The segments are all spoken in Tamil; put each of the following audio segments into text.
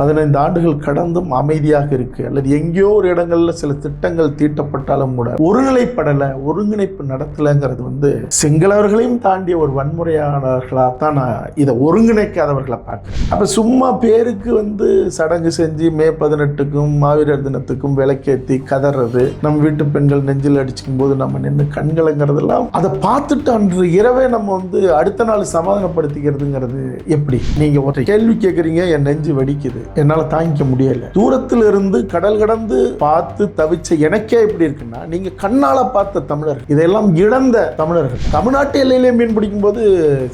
பதினைந்து ஆண்டுகள் கடந்தும் அமைதியாக இருக்கு. அல்லது எங்கேயோ ஒரு இடங்கள்ல சில திட்டங்கள் தீட்டப்பட்டாலும் கூட ஒருநிலைப்படலை ஒருங்கிணைப்பு நடத்தலைங்கிறது வந்து சிங்களவர்களையும் தாண்டிய ஒரு வன்முறையாளர்களாக தான் நான் இதை ஒருங்கிணைக்காதவர்களை பார்க்குறேன். அப்போ சும்மா பேருக்கு வந்து சடங்கு செஞ்சு மே பதினெட்டுக்கும் மாவீரர் தினத்துக்கும் விளக்கேற்றி கதறது நம்ம வீட்டு பெண்கள் நெஞ்சில் அடிச்சுக்கும் போது நம்ம நின்று கண்கலங்கிறதெல்லாம் அதை பார்த்துட்டு அன்று இரவே நம்ம வந்து அடுத்த நாள் சமாதானப்படுத்திக்கிறதுங்கிறது எப்படி? நீங்கள் ஒரு கேள்வி கேட்குறீங்க என் நெஞ்சு வெடிக்குது. என்னால் தாங்கிக்க முடியல. தூரத்தில் இருந்து கடல் கடந்து பார்த்து தவிச்ச எனக்கே எப்படி இருக்குன்னா நீங்க கண்ணால பார்த்த தமிழர் இதெல்லாம் இழந்த தமிழர்கள். தமிழ்நாட்டு எல்லையிலே மீன் பிடிக்கும் போது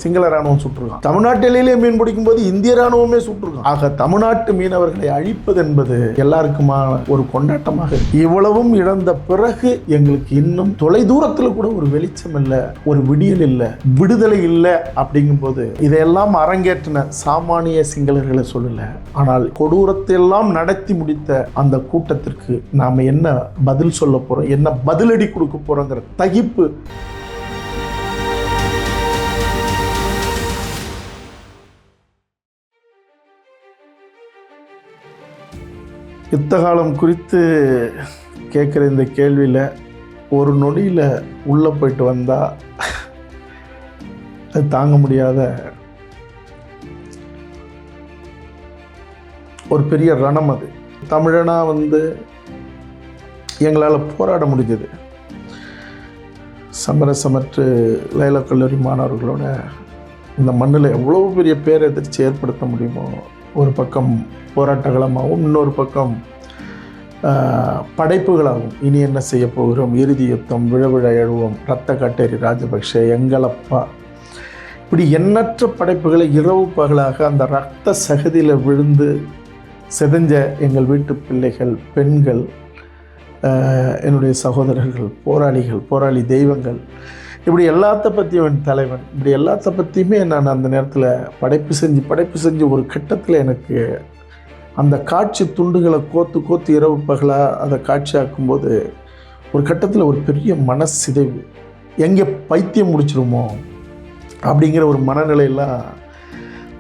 சிங்கள ராணுவம் சுட்டுருக்கான். தமிழ்நாட்டு எல்லையிலே மீன் பிடிக்கும் போது இந்திய ராணுவமே சுட்டுருக்கான். ஆக தமிழ்நாட்டு மீனவர்களை அழிப்பது என்பது எல்லாருக்குமான ஒரு கொண்டாட்டமாக இவ்வளவும் இழந்த பிறகு எங்களுக்கு இன்னும் தொலை தூரத்தில் கூட ஒரு வெளிச்சம் இல்லை ஒரு விடியல் இல்லை விடுதலை இல்லை அப்படிங்கும்போது இதையெல்லாம் அரங்கேற்றின சாமானிய சிங்களர்களை சொல்லல. ஆனால் கொடூரத்தை எல்லாம் நடத்தி முடித்த அந்த கூட்டத்திற்கு நாம என்ன பதில் சொல்ல போறோம்? என்ன பதிலடி கொடுக்க போகிறோங்கிற தகிப்பு. யுத்தகாலம் குறித்து கேட்குற இந்த கேள்வியில் ஒரு நொடியில் உள்ளே போயிட்டு வந்தால் அது தாங்க முடியாத ஒரு பெரிய ரணம் அது. தமிழனாக வந்து எங்களால் போராட முடிஞ்சது. சமரசமற்று லைலா கல்லூரி மாணவர்களோட இந்த மண்ணில் எவ்வளோ பெரிய பேரெதிர்ச்சி ஏற்படுத்த முடியுமோ ஒரு பக்கம் போராட்டகலமாகவும் இன்னொரு பக்கம் படைப்புகளாகும் படைப்புகளாகவும். இனி என்ன செய்ய போகிறோம்? இறுதி யுத்தம் விழவிழ எழுவோம் ரத்த கட்டேரி ராஜபக்ஷ எங்களப்பா. இப்படி எண்ணற்ற படைப்புகளை இரவு பகலாக அந்த ரத்த சகதியில் விழுந்து செதஞ்ச எங்கள் வீட்டு பிள்ளைகள் பெண்கள் என்னுடைய சகோதரர்கள் போராளிகள் போராளி தெய்வங்கள் இப்படி எல்லாத்த பற்றியும் என் தலைவன் இப்படி எல்லாத்த பற்றியுமே நான் அந்த நேரத்தில் படைப்பு செஞ்சு படைப்பு செஞ்சு ஒரு கட்டத்தில் எனக்கு அந்த காட்சி துண்டுகளை கோத்து கோத்து இரவு பகலாக அதை காட்சியாக்கும்போது ஒரு கட்டத்தில் ஒரு பெரிய மனசிதைவு. எங்கே பைத்தியம் முடிச்சிருமோ அப்படிங்கிற ஒரு மனநிலையெல்லாம்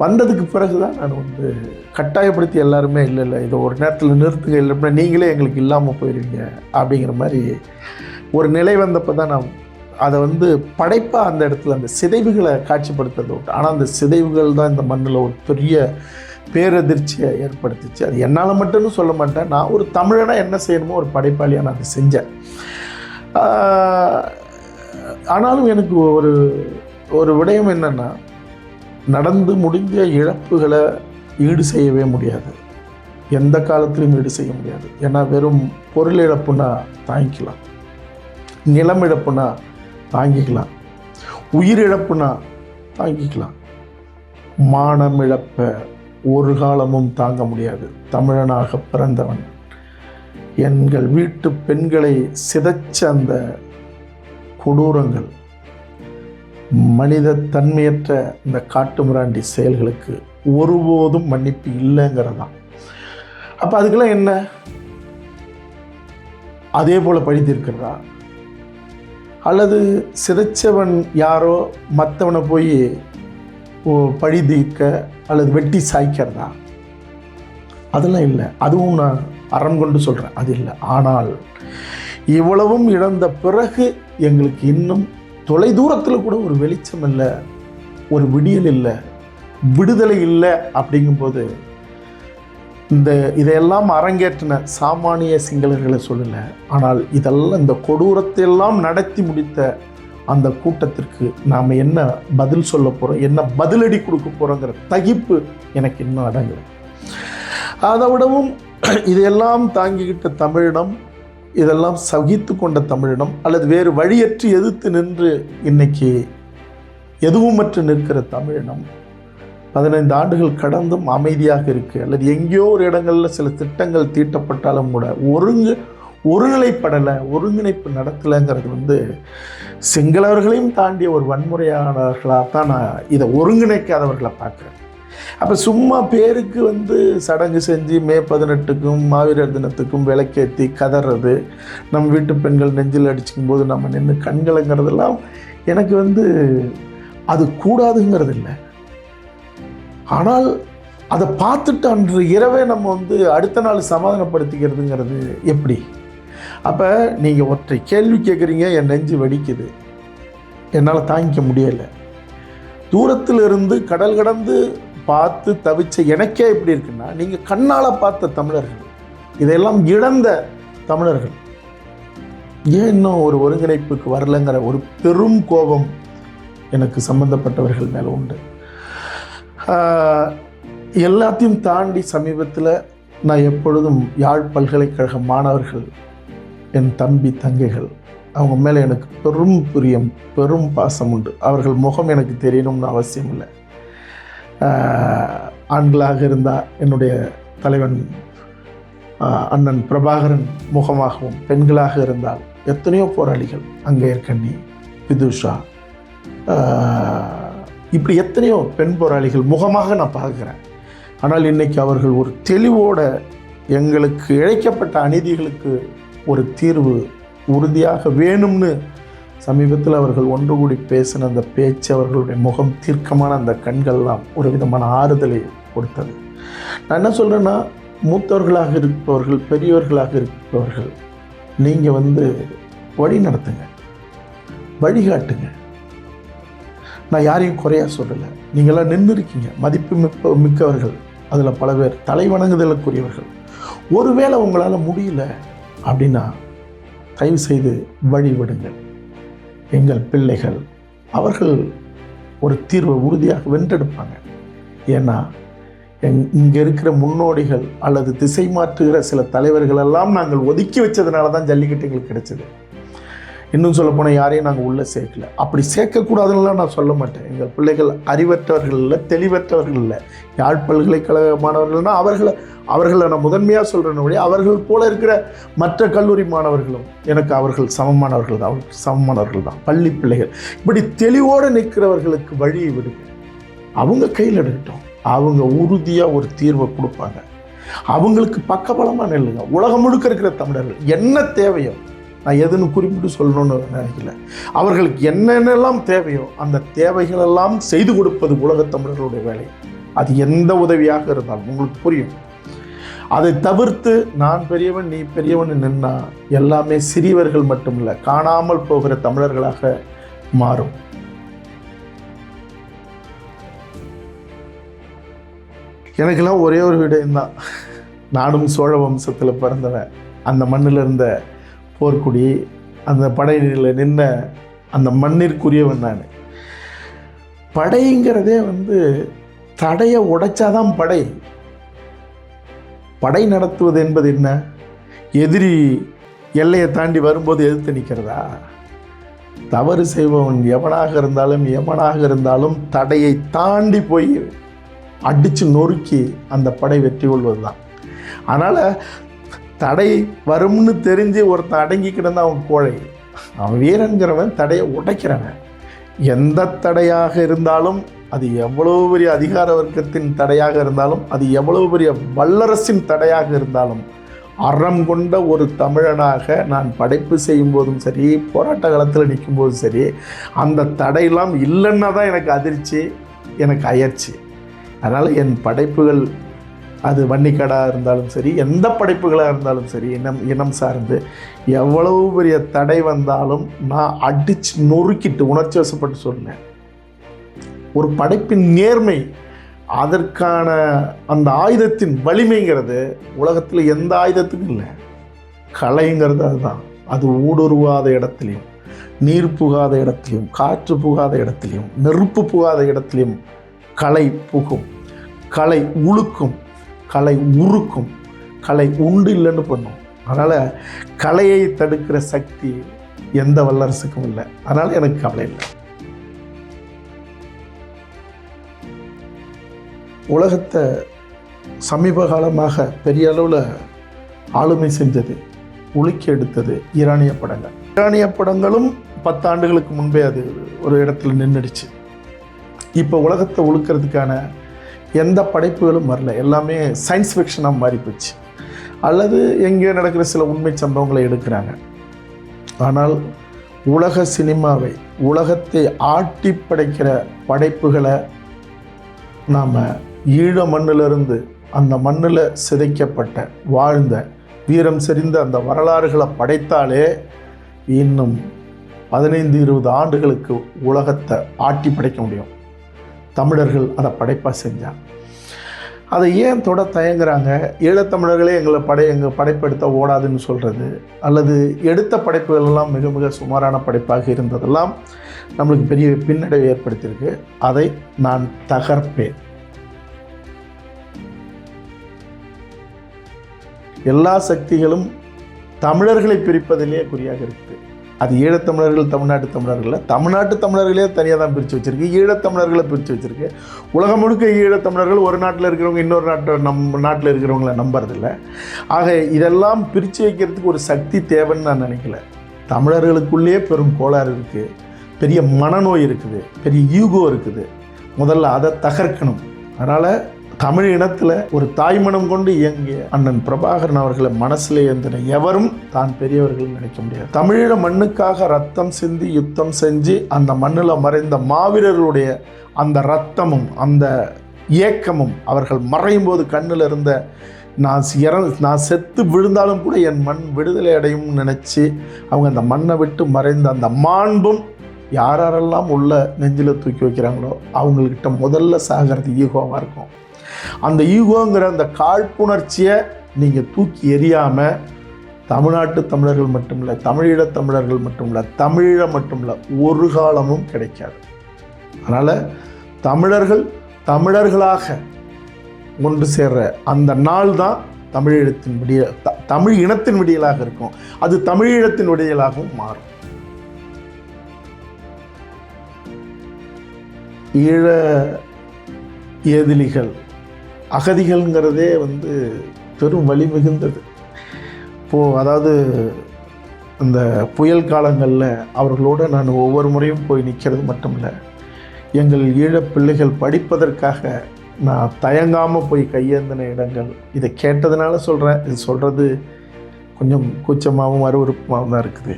வந்ததுக்கு பிறகு தான் நான் வந்து கட்டாயப்படுத்தி எல்லாருமே இல்லை இல்லை இதை ஒரு நேரத்தில் நிறுத்துங்க இல்லை அப்படின்னா நீங்களே எங்களுக்கு இல்லாமல் போயிடுவீங்க அப்படிங்கிற மாதிரி ஒரு நிலை வந்தப்போ தான் நான் அதை வந்து படைப்பாக அந்த இடத்துல அந்த சிதைவுகளை காட்சிப்படுத்துறது உண்டு. ஆனால் அந்த சிதைவுகள் தான் இந்த மண்ணில் ஒரு பெரிய பேரதிர்ச்சியை ஏற்படுத்துச்சு. அது என்னால் மட்டும்னு சொல்ல மாட்டேன். நான் ஒரு தமிழனாக என்ன செய்யணுமோ ஒரு படைப்பாளியாக நான் அதை செஞ்சேன். ஆனாலும் எனக்கு ஒரு ஒரு விடயம் என்னென்னா நடந்து முடிந்த இழப்புகளை ஈடு செய்யவே முடியாது. எந்த காலத்திலும் ஈடு செய்ய முடியாது. ஏன்னா வெறும் பொருள் இழப்புனா தாங்கிக்கலாம். நிலம் இழப்புனா தாங்கிக்கலாம். உயிர் இழப்புனா தாங்கிக்கலாம். மானம் இழப்ப ஒரு காலமும் தாங்க முடியாது. தமிழனாக பிறந்தவன். எங்கள் வீட்டு பெண்களை சிதைச்ச அந்த கொடூரங்கள் மனித தன்மையற்ற இந்த காட்டுமிராண்டி செயல்களுக்கு ஒருபோதும் மன்னிப்பு இல்லைங்கிறதான் அப்போ அதுக்கெல்லாம் என்ன? அதே போல் பழி தீர்க்கிறதா அல்லது சிதைச்சவன் யாரோ மற்றவனை போய் பழி தீர்க்க அல்லது வெட்டி சாய்க்கிறதா? அதெல்லாம் இல்லை. அதுவும் நான் அறம் கொண்டு சொல்கிறேன் அது இல்லை. ஆனால் இவ்வளவும் இழந்த பிறகு எங்களுக்கு இன்னும் தொலை தூரத்தில் கூட ஒரு வெளிச்சம் இல்லை ஒரு விடியல் இல்லை விடுதலை இல்லை அப்படிங்கும்போது இந்த இதையெல்லாம் அரங்கேற்றின சாமானிய சிங்களர்களை சொல்லலை. ஆனால் இதெல்லாம் இந்த கொடூரத்தை எல்லாம் நடத்தி முடித்த அந்த கூட்டத்திற்கு நாம் என்ன பதில் சொல்ல போகிறோம் என்ன பதிலடி கொடுக்க போகிறோங்கிற தகிப்பு எனக்கு இன்னும் அடங்கலை. அதை விடவும் இதையெல்லாம் தாங்கிக்கிட்ட தமிழிடம் இதெல்லாம் சகித்து கொண்ட தமிழினம் அல்லது வேறு வழியற்று எதிர்த்து நின்று இன்னைக்கு எதுவுமற்று நிற்கிற தமிழினம். பதினைந்து ஆண்டுகள் கடந்தும் அமைதியாக இருக்கு. அல்லது எங்கேயோ ஒரு இடங்களில் சில திட்டங்கள் தீட்டப்பட்டாலும் கூட ஒருங்கு ஒருநிலைப்படலை ஒருங்கிணைப்பு நடத்தலைங்கிறது வந்து சிங்களவர்களையும் தாண்டிய ஒரு வன்முறையாளர்களாக தான் நான் இதை ஒருங்கிணைக்காதவர்களை பார்க்குறேன். அப்போ சும்மா பேருக்கு வந்து சடங்கு செஞ்சு மே பதினெட்டுக்கும் மாவீரர் தினத்துக்கும் விளக்கேற்றி கதறது நம்ம வீட்டு பெண்கள் நெஞ்சில் அடிச்சுக்கும் போது நம்ம நின்று கண்கலங்கிறதெல்லாம் எனக்கு வந்து அது கூடாதுங்கிறது இல்லை ஆனால் அதை பார்த்துட்டு அன்று இரவே நம்ம வந்து அடுத்த நாள் சமாதானப்படுத்திக்கிறதுங்கிறது எப்படி? அப்போ நீங்கள் ஒற்றை கேள்வி கேட்குறீங்க என் நெஞ்சு வெடிக்குது என்னால் தாங்கிக்க முடியலை. தூரத்தில் இருந்து கடல் கடந்து பார்த்து தவிச்ச எனக்கே எப்படி இருக்குன்னா நீங்கள் கண்ணால் பார்த்த தமிழர்கள் இதையெல்லாம் இழந்த தமிழர்கள். ஏன் இன்னும் ஒரு ஒருங்கிணைப்புக்கு வரலங்கிற ஒரு பெரும் கோபம் எனக்கு சம்பந்தப்பட்டவர்கள் மேலே உண்டு. எல்லாத்தையும் தாண்டி சமீபத்தில் நான் எப்பொழுதும் யாழ் பல்கலைக்கழக மாணவர்கள் என் தம்பி தங்கைகள் அவங்க மேலே எனக்கு பெரும் பிரியம் பெரும் பாசம் உண்டு. அவர்கள் முகம் எனக்கு தெரியணும்னு அவசியம் இல்லை. ஆண்களாக இருந்தால் என்னுடைய தலைவன் அண்ணன் பிரபாகரன் முகமாகவும் பெண்களாக இருந்தால் எத்தனையோ போராளிகள் அங்கே கண்ணி விதுஷா இப்படி எத்தனையோ பெண் போராளிகள் முகமாக நான் பார்க்குறேன். ஆனால் இன்னைக்கு அவர்கள் ஒரு தெளிவோட எங்களுக்கு இழைக்கப்பட்ட அநீதிகளுக்கு ஒரு தீர்வு உறுதியாக வேணும்னு சமீபத்தில் அவர்கள் ஒன்று கூடி பேசின அந்த பேச்சு அவர்களுடைய முகம் தீர்க்கமான அந்த கண்கள்லாம் ஒரு விதமான ஆறுதலை கொடுத்தது. நான் என்ன சொல்கிறேன்னா மூத்தவர்களாக இருப்பவர்கள் பெரியவர்களாக இருப்பவர்கள் நீங்கள் வந்து வழி நடத்துங்க வழிகாட்டுங்க. நான் யாரையும் குறையாக சொல்லலை. நீங்களாம் நின்று இருக்கீங்க மதிப்பு மிக்க மிக்கவர்கள். அதில் பல பேர் தலை வணங்குதலுக்குரியவர்கள். ஒருவேளை உங்களால் முடியல அப்படின்னா தயவு செய்து வழிவிடுங்கள் எங்கள் பிள்ளைகள் அவர்கள் ஒரு தீர்வை உறுதியாக வென்றெடுப்பாங்க. ஏன்னா எங் இங்கே இருக்கிற முன்னோடிகள் அல்லது திசை மாற்றுகிற சில தலைவர்கள் எல்லாம் நாங்கள் ஒதுக்கி வச்சதுனால தான் ஜல்லிக்கட்டு எங்களுக்கு கிடைச்சது. இன்னும் சொல்ல போனால் யாரையும் நாங்கள் உள்ளே சேர்க்கல. அப்படி சேர்க்கக்கூடாதுன்னுலாம் நான் சொல்ல மாட்டேன். எங்கள் பிள்ளைகள் அறிவற்றவர்கள் இல்லை தெளிவற்றவர்கள் இல்லை. யாழ் பல்கலைக்கழக மாணவர்கள்னா அவர்களை அவர்களை நான் முதன்மையாக சொல்கிறேன் அவர்கள் போல இருக்கிற மற்ற கல்லூரி மாணவர்களும் எனக்கு அவர்கள் சமமானவர்கள் தான். அவர்கள் சமமானவர்கள் தான். பள்ளி பிள்ளைகள். இப்படி தெளிவோடு நிற்கிறவர்களுக்கு வழியை விடுங்க. அவங்க கையில் எடுக்கட்டும். அவங்க உறுதியாக ஒரு தீர்வை கொடுப்பாங்க. அவங்களுக்கு பக்கபலமாக நெல்லுங்க. உலகம் முழுக்க இருக்கிற தமிழர்கள் என்ன தேவையோ நான் எதுன்னு குறிப்பிட்டு சொல்லணும்னு நினைக்கல. அவர்களுக்கு என்னென்னலாம் தேவையோ அந்த தேவைகளெல்லாம் செய்து கொடுப்பது உலகத் தமிழர்களுடைய வேலை. அது எந்த உதவியாக இருந்தாலும் உங்களுக்கு புரியும். அதை தவிர்த்து நான் பெரியவன் நீ பெரியவன் நின்னா எல்லாமே சிறியவர்கள் மட்டுமில்லை காணாமல் போகிற தமிழர்களாக மாறும். எனக்கெல்லாம் ஒரே ஒரு விடயம்தான். நானும் சோழ வம்சத்தில் பிறந்தவன். அந்த மண்ணில் இருந்த போர்க்குடி அந்த படையில் நின்ன அந்த மண்ணிற்குரியவன் நான். படைங்கிறதே வந்து தடையை உடைச்சாதான் படை. படை நடத்துவது என்பது என்ன? எதிரி எல்லையை தாண்டி வரும்போது எதிர்த்து நிற்கிறதா? தவறு செய்பவன் எவனாக இருந்தாலும் எவனாக இருந்தாலும் தடையை தாண்டி போய் அடித்து நொறுக்கி அந்த படை வெற்றி கொள்வது தான் அதனால் தடை வரும்னு தெரிஞ்சு ஒருத்தன் அடங்கி கிடந்த அவன் கோழை. அவன் வீரன்கிறவன் தடையை உடைக்கிறவன். எந்த தடையாக இருந்தாலும் அது எவ்வளவு பெரிய அதிகார வர்க்கத்தின் தடையாக இருந்தாலும் அது எவ்வளவு பெரிய வல்லரசின் தடையாக இருந்தாலும் அறம் கொண்ட ஒரு தமிழனாக நான் படைப்பு செய்யும் போதும் சரி போராட்ட காலத்தில் நிற்கும் போதும் சரி அந்த தடையெல்லாம் இல்லைன்னா தான் எனக்கு அதிர்ச்சி எனக்கு அயற்சி. அதனால் என் படைப்புகள் அது வன்னிக்கடாக இருந்தாலும் சரி எந்த படைப்புகளாக இருந்தாலும் சரி இனம் இனம் சார்ந்து எவ்வளவு பெரிய தடை வந்தாலும் நான் அடித்து நொறுக்கிட்டு உணர்ச்சி வசப்பட்டு சொன்னேன் ஒரு படைப்பின் நேர்மை அதற்கான அந்த ஆயுதத்தின் வலிமைங்கிறது உலகத்தில் எந்த ஆயுதத்துக்கும் இல்லை. கலைங்கிறது அதுதான். அது ஊடுருவாத இடத்துலையும் நீர் புகாத இடத்துலையும் காற்று புகாத இடத்துலையும் நெருப்பு புகாத இடத்துலையும் கலை புகும் கலை உழுக்கும் கலை உருக்கும் கலை உண்டு இல்லைன்னு பண்ணும். அதனால் கலையை தடுக்கிற சக்தி எந்த வல்லரசுக்கும் இல்லை. அதனால் எனக்கு கவலை இல்லை. உலகத்தை சமீப காலமாக பெரிய அளவில் ஆளுமை செஞ்சது உலுக்கி எடுத்தது ஈரானிய படங்கள். ஈரானிய படங்களும் பத்தாண்டுகளுக்கு முன்பே அது ஒரு இடத்துல நின்றுடுச்சு. இப்போ உலகத்தை உழுக்கிறதுக்கான எந்த படைப்புகளும் வரல. எல்லாமே சயின்ஸ் ஃபிக்ஷனாக மாறி போச்சு. அல்லது எங்கேயோ நடக்கிற சில உண்மை சம்பவங்களை எடுக்கிறாங்க. ஆனால் உலக சினிமாவை உலகத்தை ஆட்டி படைக்கிற படைப்புகளை நாம் ஈழ மண்ணிலிருந்து அந்த மண்ணில் சிதைக்கப்பட்ட வாழ்ந்த வீரம் செறிந்த அந்த வரலாறுகளை படைத்தாலே இன்னும் பதினைந்து இருபது ஆண்டுகளுக்கு உலகத்தை ஆட்டி படைக்க முடியும். தமிழர்கள் அதை படைப்பாக செஞ்சாங்க. அதை ஏன் தொட தயங்குறாங்க? ஈழத்தமிழர்களே எங்களை படை எங்கள் படைப்பெடுத்த ஓடாதுன்னு சொல்கிறது அல்லது எடுத்த படைப்புகள் எல்லாம் மிக மிக சுமாரான படைப்பாக இருந்ததெல்லாம் நம்மளுக்கு பெரிய பின்னடைவை ஏற்படுத்தியிருக்கு. அதை நான் தகர்ப்பேன். எல்லா சக்திகளும் தமிழர்களை பிரிப்பதிலே குறியாக இருக்குது. அது ஈழத்தமிழர்கள் தமிழ்நாட்டு தமிழர்கள் தமிழ்நாட்டு தமிழர்களே தனியாக தான் பிரித்து வச்சிருக்கு ஈழத்தமிழர்களை பிரித்து வச்சுருக்கு. உலகம் முழுக்க ஈழத்தமிழர்கள் ஒரு நாட்டில் இருக்கிறவங்க இன்னொரு நாட்டை நம் நாட்டில் இருக்கிறவங்கள நம்புறதில்ல. ஆக இதெல்லாம் பிரித்து வைக்கிறதுக்கு ஒரு சக்தி தேவைன்னு நான் நினைக்கல. தமிழர்களுக்குள்ளேயே பெரும் கோளாறு இருக்குது பெரிய மனநோய் இருக்குது. பெரிய ஈகோ இருக்குது. முதல்ல அதை தகர்க்கணும். அதனால் தமிழ் இனத்தில் ஒரு தாய்மனம் கொண்டு இயங்கிய அண்ணன் பிரபாகரன் அவர்களை மனசில் ஏந்தின எவரும் தான் பெரியவர்கள் நினைக்க முடியாது. தமிழீழ மண்ணுக்காக ரத்தம் சிந்தி யுத்தம் செஞ்சு அந்த மண்ணில் மறைந்த மாவீரர்களுடைய அந்த ரத்தமும் அந்த ஏக்கமும் அவர்கள் மறையும் போது கண்ணில் இருந்த நான் இற நான் செத்து விழுந்தாலும் கூட என் மண் விடுதலை அடையும் நினச்சி அவங்க அந்த மண்ணை விட்டு மறைந்த அந்த மாண்பும் யாரெல்லாம் உள்ள நெஞ்சில் தூக்கி வைக்கிறாங்களோ அவங்கக்கிட்ட முதல்ல சாகிறது ஈகோவாக இருக்கும். அந்த ஈகோங்கிற அந்த காழ்ப்புணர்ச்சியை நீங்கள் தூக்கி எறியாமல் தமிழ்நாட்டு தமிழர்கள் மட்டுமில்லை தமிழீழ தமிழர்கள் மட்டுமில்லை தமிழீழ மட்டுமில்ல ஒரு காலமும் கிடைக்காது. அதனால் தமிழர்கள் தமிழர்களாக ஒன்று சேர்ற அந்த நாள் தான் தமிழீழத்தின் விடிய த- தமிழ் இனத்தின் விடியலாக இருக்கும். அது தமிழீழத்தின் விடியலாகவும் மாறும். ஈழ ஏதிலிகள் அகதிகள்ங்கிறதே வந்து பெரும் வழி மிகுந்தது. இப்போது அதாவது இந்த புயல் காலங்களில் அவர்களோடு நான் ஒவ்வொரு முறையும் போய் நிற்கிறது மட்டும் இல்லை எங்கள் ஈழப் பிள்ளைகள் படிப்பதற்காக நான் தயங்காமல் போய் கையேந்தின இடங்கள். இதை கேட்டதுனால சொல்கிறேன் இது சொல்கிறது கொஞ்சம் கூச்சமாகவும் அருவறுப்புமாகவும் தான் இருக்குது.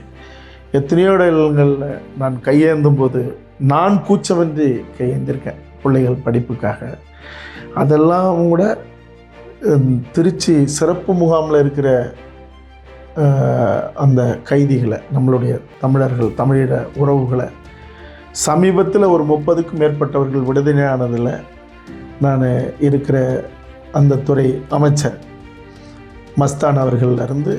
எத்தனையோ இடங்களில் நான் கையேந்தும் போது நான் கூச்சமின்றி கையேந்திருக்கேன். பிள்ளைகள் படிப்புக்காக. அதெல்லாம் கூட திருச்சி சிறப்பு முகாமில் இருக்கிற அந்த கைதிகளை நம்மளுடைய தமிழர்கள் தமிழீழ உறவுகளை சமீபத்தில் ஒரு முப்பதுக்கும் மேற்பட்டவர்கள் விடுதலையானதில் நான் இருக்கிற அந்த துறை அமைச்சர் மஸ்தான் அவர்கள்லேருந்து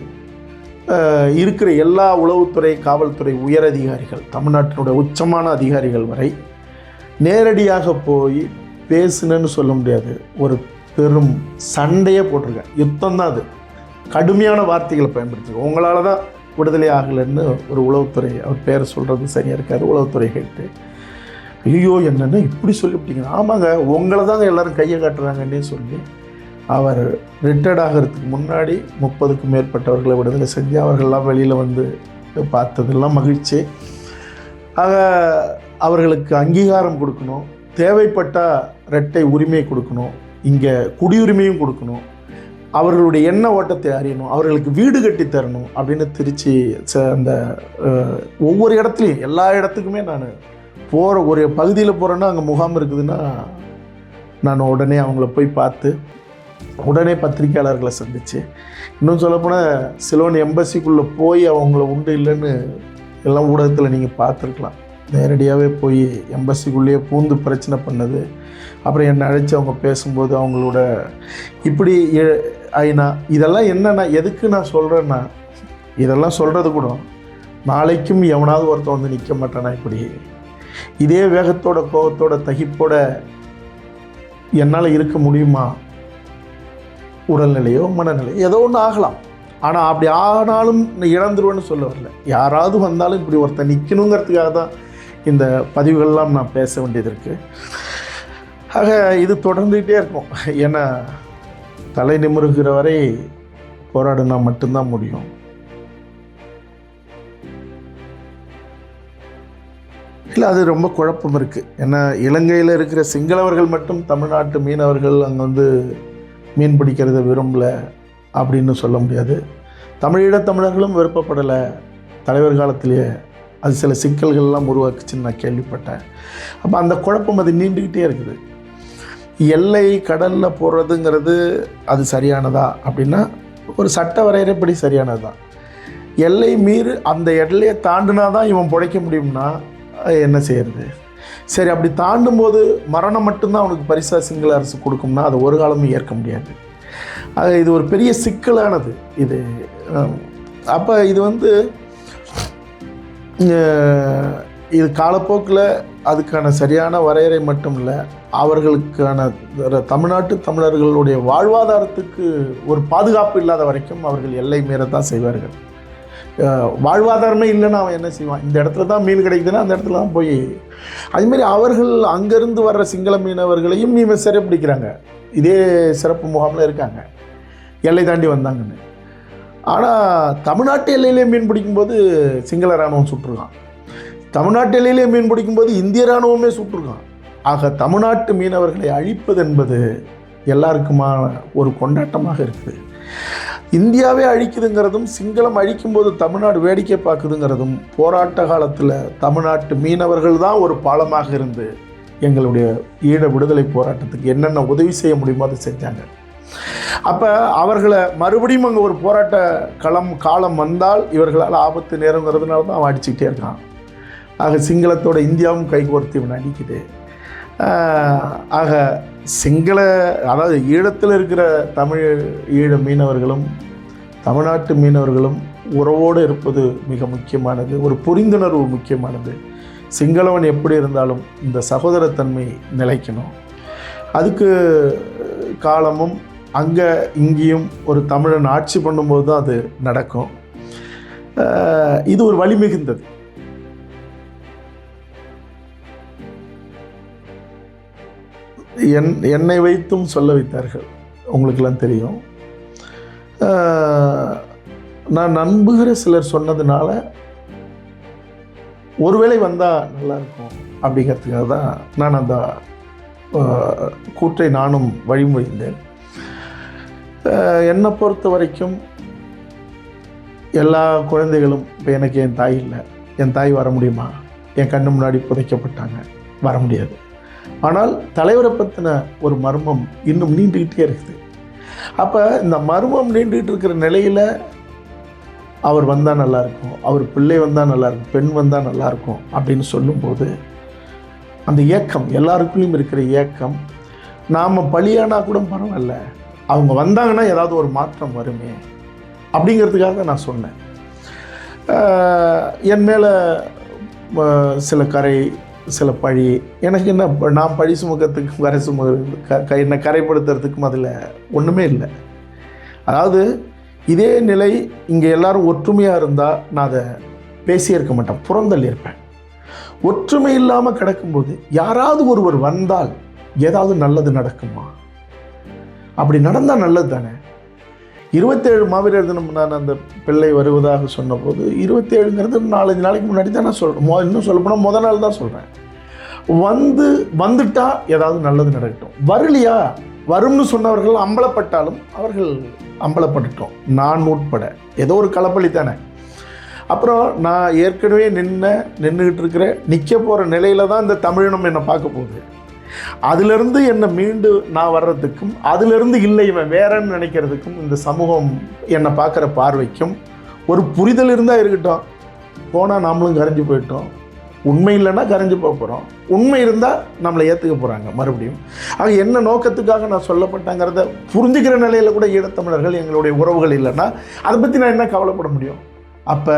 இருக்கிற எல்லா உளவுத்துறை காவல்துறை உயர் அதிகாரிகள் தமிழ்நாட்டினுடைய உச்சமான அதிகாரிகள் வரை நேரடியாக போய் பேசுனேன்னு சொல்ல முடியாது. ஒரு பெரும் சண்டையே போட்டிருக்கேன். யுத்தம் தான் அது. கடுமையான வார்த்தைகளை பயன்படுத்திருக்கோம் உங்களால் தான் விடுதலை ஆகலைன்னு ஒரு உளவுத்துறை அவர் பேரை சொல்கிறது சரியாக இருக்காது உளவுத்துறை கேட்டு. ஐயோ என்னென்ன இப்படி சொல்லிவிட்டீங்க? ஆமாங்க உங்களை தாங்க எல்லாரும் கையை காட்டுறாங்கன்னே சொல்லி அவர் ரிட்டையர்ட் ஆகிறதுக்கு முன்னாடி முப்பதுக்கும் மேற்பட்டவர்களை விடுதலை செஞ்சு அவர்கள்லாம் வெளியில் வந்து பார்த்ததெல்லாம் மகிழ்ச்சி. ஆக அவர்களுக்கு அங்கீகாரம் கொடுக்கணும். தேவைப்பட்டால் ரெட்டை உரிமை கொடுக்கணும். இங்கே குடியுரிமையும் கொடுக்கணும். அவர்களுடைய எண்ண ஓட்டத்தை அறியணும். அவர்களுக்கு வீடு கட்டி தரணும் அப்படின்னு திருச்சி ச- அந்த ஒவ்வொரு இடத்துலையும் எல்லா இடத்துக்குமே நான் போகிற ஒரு பகுதியில் போகிறேன்னா அங்கே முகாம் இருக்குதுன்னா நான் உடனே அவங்கள போய் பார்த்து உடனே பத்திரிக்கையாளர்களை சந்தித்து இன்னும் சொல்லப்போனால் சிலோன் எம்பசிக்குள்ளே போய் அவங்கள உண்டு இல்லைன்னு எல்லாம் ஊடகத்தில் நீங்கள் பார்த்துருக்கலாம். நேரடியாகவே போய் எம்பசிக்குள்ளேயே பூந்து பிரச்சனை பண்ணது. அப்புறம் என்னை அழைச்சி அவங்க பேசும்போது அவங்களோட இப்படி ஐநா இதெல்லாம் என்னென்னா எதுக்கு நான் சொல்கிறேன்னா இதெல்லாம் சொல்கிறது கூட நாளைக்கும் எவனாவது ஒருத்தன் வந்து நிற்க மாட்டானா இப்படி. இதே வேகத்தோட கோபத்தோட தகிப்போட என்னால் இருக்க முடியுமா? உடல்நிலையோ மனநிலையோ ஏதோ ஒன்று ஆகலாம். ஆனால் அப்படி ஆனாலும் இழந்துருவேன்னு சொல்ல வரல. யாராவது வந்தாலும் இப்படி ஒருத்தன் நிற்கணுங்கிறதுக்காக தான் இந்த பதிவுகள்லாம் நான் பேச வேண்டியது இருக்குது ஆக இது தொடர்ந்துகிட்டே இருக்கும். ஏன்னா தலை நிமிருகிற வரை போராடினா மட்டும்தான் முடியும். இல்லை அது ரொம்ப குழப்பம் இருக்குது ஏன்னா இலங்கையில் இருக்கிற சிங்களவர்கள் மட்டும் தமிழ்நாட்டு மீனவர்கள் அங்கே வந்து மீன் பிடிக்கிறத விரும்பல அப்படின்னு சொல்ல முடியாது. தமிழீழ தமிழர்களும் விருப்பப்படலை. தலைவர் காலத்திலேயே அது சில சிக்கல்கள்லாம் உருவாக்குச்சுன்னு நான் கேள்விப்பட்டேன். அப்போ அந்த குழப்பம் அது நீண்டுக்கிட்டே இருக்குது. எல்லை கடலில் போடுறதுங்கிறது அது சரியானதா? அப்படின்னா ஒரு சட்ட வரையறைப்படி சரியானது தான் எல்லை மீறு அந்த எல்லையை தாண்டினா தான் இவன் பிழைக்க முடியும்னா என்ன செய்கிறது சரி அப்படி தாண்டும் போது மரணம் மட்டும்தான் அவனுக்கு பரிசா சிங்கள அரசு கொடுக்கும்னா அதை ஒரு காலமும் ஏற்க முடியாது. ஆக இது ஒரு பெரிய சிக்கலானது. இது அப்போ இது வந்து இது காலப்போக்கில் அதுக்கான சரியான வரையறை மட்டும் இல்லை அவர்களுக்கான தமிழ்நாட்டு தமிழர்களுடைய வாழ்வாதாரத்துக்கு ஒரு பாதுகாப்பு இல்லாத வரைக்கும் அவர்கள் எல்லை மீறத்தான் செய்வார்கள். வாழ்வாதாரமே இல்லைன்னா அவன் என்ன செய்வான்? இந்த இடத்துல தான் மீன் கிடைக்குதுன்னா அந்த இடத்துல தான் போய் அதுமாரி அவர்கள் அங்கேருந்து வர்ற சிங்கள மீனவர்களையும் இவன் சிறைப்பிடிக்கிறாங்க. இதே சிறப்பு முகாமில் இருக்காங்க. எல்லை தாண்டி வந்தாங்கன்னு. ஆனால் தமிழ்நாட்டு எல்லையிலே மீன் பிடிக்கும்போது சிங்கள இராணுவம் சுட்டுருக்கான். தமிழ்நாட்டு எல்லையிலே மீன் பிடிக்கும்போது இந்திய இராணுவமே சுட்டுருக்கான். ஆக தமிழ்நாட்டு மீனவர்களை அழிப்பது என்பது எல்லாருக்குமான ஒரு கொண்டாட்டமாக இருக்குது. இந்தியாவே அழிக்குதுங்கிறதும் சிங்களம் அழிக்கும்போது தமிழ்நாடு வேடிக்கை பார்க்குதுங்கிறதும் போராட்ட காலத்தில் தமிழ்நாட்டு மீனவர்கள் தான் ஒரு பாலமாக இருந்து எங்களுடைய ஈழ விடுதலை போராட்டத்துக்கு என்னென்ன உதவி செய்ய முடியுமோ அதை செஞ்சாங்க. அப்போ அவர்களை மறுபடியும் அங்கே ஒரு போராட்ட களம் காலம் வந்தால் இவர்களால் ஆபத்து நேரங்கிறதுனால தான் அவன் அடிச்சுக்கிட்டே இருக்கான். ஆக சிங்களத்தோட இந்தியாவும் கைகோர்த்து இவன் அடிக்குது. ஆக சிங்கள அதாவது ஈழத்தில் இருக்கிற தமிழ் ஈழ மீனவர்களும் தமிழ்நாட்டு மீனவர்களும் உறவோடு இருப்பது மிக முக்கியமானது ஒரு புரிந்துணர்வு முக்கியமானது. சிங்களவன் எப்படி இருந்தாலும் இந்த சகோதரத்தன்மை நிலைக்கணும். அதுக்கு காலமும் அங்கே இங்கேயும் ஒரு தமிழன் ஆட்சி பண்ணும்போது தான் அது நடக்கும். இது ஒரு வழி மிகுந்தது. என் என்னை வைத்தும் சொல்ல வைத்தார்கள். உங்களுக்கெல்லாம் தெரியும். நான் நம்புகிற சிலர் சொன்னதுனால ஒருவேளை வந்தால் நல்லா இருக்கும் அப்படிங்கிறதுக்காக தான் நான் அந்த கூற்றை நானும் வழிமொழிந்தேன் என்னை பொறுத்த வரைக்கும் எல்லா குழந்தைகளும் இப்போ எனக்கு என் தாய் இல்லை. என் தாய் வர முடியுமா? என் கண்ணு முன்னாடி புதைக்கப்பட்டாங்க. வர முடியாது. ஆனால் தலைவரை பற்றின ஒரு மர்மம் இன்னும் நீண்டுக்கிட்டே இருக்குது. அப்போ இந்த மர்மம் நீண்டுகிட்டு இருக்கிற நிலையில் அவர் வந்தால் நல்லாயிருக்கும் அவர் பிள்ளை வந்தால் நல்லாயிருக்கும் பெண் வந்தால் நல்லாயிருக்கும் அப்படின்னு சொல்லும்போது அந்த ஏக்கம் எல்லாருக்குள்ளேயும் இருக்கிற ஏக்கம் நாம் பலியானா கூட பரவாயில்ல. அவங்க வந்தாங்கன்னா ஏதாவது ஒரு மாற்றம் வருமே? அப்படிங்கிறதுக்காக தான் நான் சொன்னேன். என் மேலே சில கரை சில பழி. எனக்கு என்ன நான் பழி சுமக்கிறதுக்கும் கரை சுமக்க க க என்னை கரைப்படுத்துறதுக்கும் அதில் ஒன்றுமே இல்லை. அதாவது இதே நிலை இங்கே எல்லாரும் ஒற்றுமையாக இருந்தால் நான் அதை பேசியே இருக்க மாட்டேன். புறந்தள்ளி இருப்பேன். ஒற்றுமை இல்லாமல் கிடக்கும்போது யாராவது ஒருவர் வந்தால் ஏதாவது நல்லது நடக்குமா? அப்படி நடந்தால் நல்லது தானே இருபத்தேழு மாவீரர் தினம் நான் அந்த பிள்ளை வருவதாக சொன்னபோது இருபத்தேழுங்கிறது நாலஞ்சு நாளைக்கு முன்னாடி தான் நான் சொல்கிறேன் மொ இன்னும் சொல்லப்போனால் முத நாள் தான் சொல்கிறேன் வந்து வந்துட்டா ஏதாவது நல்லது நடக்கட்டும். வரலையா? வரும்னு சொன்னவர்கள் அம்பலப்பட்டாலும் அவர்கள் அம்பலப்பட்டுட்டோம். நான் உட்பட. ஏதோ ஒரு களப்பலி தானே. அப்புறம் நான் ஏற்கனவே நின்ன நின்றுக்கிட்டு இருக்கிற நிற்க போகிற நிலையில தான் இந்த தமிழினம் என்னை பார்க்க போகுது. அதிலிருந்து என்னை மீண்டு நான் வர்றதுக்கும் அதிலிருந்து இல்லை இவன் வேறன்னு நினைக்கிறதுக்கும் இந்த சமூகம் என்னை பார்க்குற பார்வைக்கும் ஒரு புரிதல் இருந்தால் இருக்கட்டும். போனால் நாமளும் கரைஞ்சி போயிட்டோம். உண்மை இல்லைன்னா கரைஞ்சு போக போகிறோம் உண்மை இருந்தால் நம்மளை ஏற்றுக்க போகிறாங்க மறுபடியும். ஆக என்ன நோக்கத்துக்காக நான் சொல்லப்பட்டேங்கிறத புரிஞ்சுக்கிற நிலையில் கூட ஈழத்தமிழர்கள் எங்களுடைய உறவுகள் இல்லைன்னா அதை பற்றி நான் என்ன கவலைப்பட முடியும்? அப்போ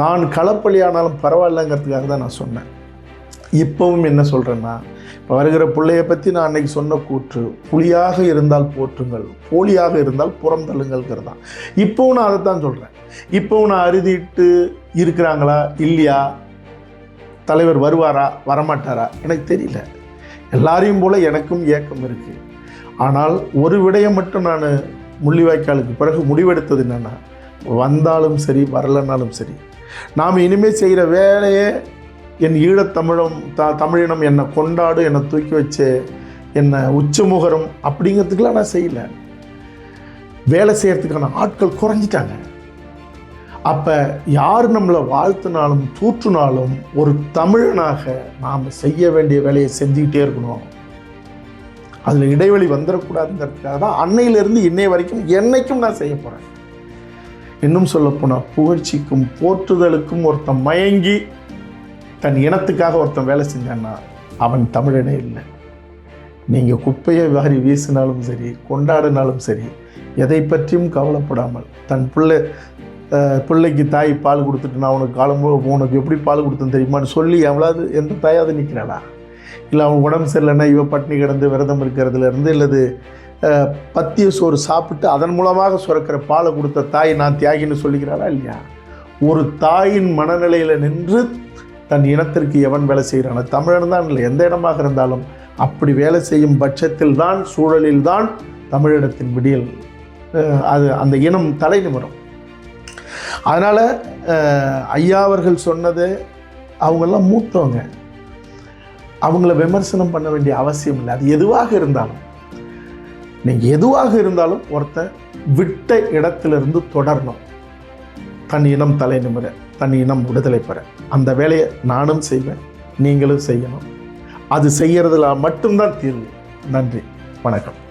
தான் களப்பலியானாலும் பரவாயில்லைங்கிறதுக்காக தான் நான் சொன்னேன். இப்போவும் என்ன சொல்கிறேன்னா இப்போ வருகிற பிள்ளைய பற்றி நான் அன்னைக்கு சொன்ன கூற்று புலியாக இருந்தால் போற்றுங்கள் போலியாக இருந்தால் புறம் தள்ளுங்கள்ங்கிறது தான். இப்போவும் நான் அதை தான் சொல்கிறேன் இப்போவும் நான் அறுதிட்டு இருக்கிறாங்களா? இல்லையா? தலைவர் வருவாரா? வரமாட்டாரா? எனக்கு தெரியல. எல்லாரையும் போல எனக்கும் ஏக்கம் இருக்குது ஆனால் ஒரு விடயம் மட்டும் நான் முள்ளிவாய்க்காலுக்கு பிறகு முடிவெடுத்தது என்னென்னா வந்தாலும் சரி வரலனாலும் சரி நாம் இனிமேல் செய்கிற வேலையை என் ஈழத்தமிழம் த தமிழினம் என்னை கொண்டாடு என்னை தூக்கி வச்சு என்னை உச்சமுகரம் அப்படிங்கிறதுக்கெலாம் நான் செய்யலை. வேலை செய்கிறதுக்கான ஆட்கள் குறைஞ்சிட்டாங்க. அப்போ யார் நம்மளை வாழ்த்துனாலும் தூற்றுனாலும் ஒரு தமிழனாக நாம் செய்ய வேண்டிய வேலையை செஞ்சுக்கிட்டே இருக்கணும். அதில் இடைவெளி வந்துடக்கூடாதுங்கிறதுக்காக தான் அன்னையிலேருந்து இன்னை வரைக்கும் என்னைக்கும் நான் செய்ய போகிறேன் இன்னும் சொல்லப்போனால் புகழ்ச்சிக்கும் போற்றுதலுக்கும் ஒருத்தன் மயங்கி தன் இனத்துக்காக ஒருத்தன் வேலை செஞ்சான்னா அவன் தமிழனே இல்லை. நீங்கள் குப்பையை வாரி வீசினாலும் சரி கொண்டாடினாலும் சரி எதை பற்றியும் கவலைப்படாமல் தன் பிள்ளை பிள்ளைக்கு தாய் பால் கொடுத்துட்டு நான் உனக்கு காலம் உனக்கு எப்படி பால் கொடுத்தேன்னு தெரியுமான்னு சொல்லி எவ்வளவு எந்த தாயாவது நிற்கிறாளா இல்லை அவன் உடம்பு சரியில்லைன்னா இவ பட்டினி கிடந்து விரதம் இருக்கிறதுலேருந்து இல்லது பத்திய சோறு சாப்பிட்டு அதன் மூலமாக சுரக்கிற பாலை கொடுத்த தாய் நான் தியாகின்னு சொல்லிக்கிறாளா இல்லையா? ஒரு தாயின் மனநிலையில் நின்று தன் இனத்திற்கு எவன் வேலை செய்கிறான் தமிழன் தான் இல்லை எந்த இடமாக இருந்தாலும் அப்படி வேலை செய்யும் பட்சத்தில் தான் சூழலில் தான் தமிழினத்தின் விடியல் அது அந்த இனம் தலை நிமிரும். அதனால் ஐயா அவர்கள் சொன்னது அவங்கெல்லாம் மூத்தவங்க. அவங்கள விமர்சனம் பண்ண வேண்டிய அவசியம் இல்லை. அது எதுவாக இருந்தாலும் நீங்கள் எதுவாக இருந்தாலும் ஒருத்தன் விட்ட இடத்திலிருந்து தொடரணும். தன் இனம் தலை நிமிர. தன் இனம் விடுதலை பெற. அந்த வேலையை நானும் செய்வேன் நீங்களும் செய்யணும். அது செய்கிறதுல மட்டும்தான் தீர்வு. நன்றி வணக்கம்.